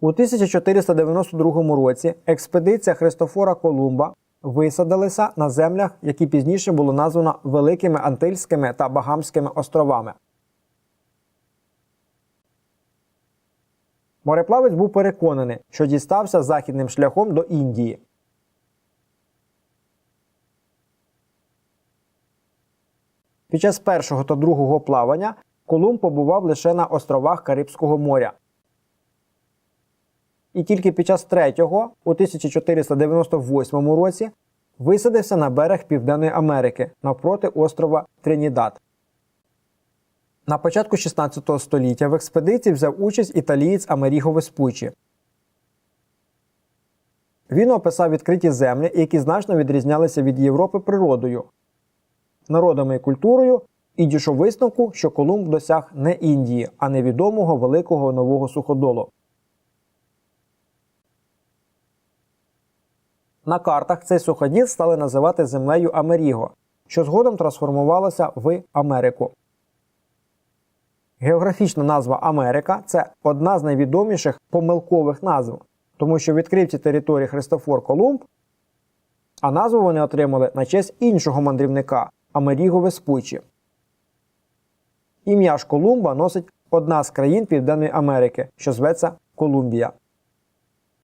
У 1492 році експедиція Христофора Колумба висадилася на землях, які пізніше було названо Великими Антильськими та Багамськими островами. Мореплавець був переконаний, що дістався західним шляхом до Індії. Під час першого та другого плавання Колумб побував лише на островах Карибського моря. І тільки під час третього, у 1498 році, висадився на берег Південної Америки навпроти острова Тринідад. На початку 16 століття в експедиції взяв участь італієць Амеріго Веспуччі. Він описав відкриті землі, які значно відрізнялися від Європи природою, народами і культурою, і дійшов висновку, що Колумб досяг не Індії, а невідомого великого нового суходолу. На картах цей суходіл стали називати землею Америго, що згодом трансформувалося в Америку. Географічна назва Америка це одна з найвідоміших помилкових назв, тому що відкрив ці території Христофор Колумб, а назву вони отримали на честь іншого мандрівника Амеріго Веспуччі. Ім'я ж Колумба носить одна з країн Південної Америки, що зветься Колумбія.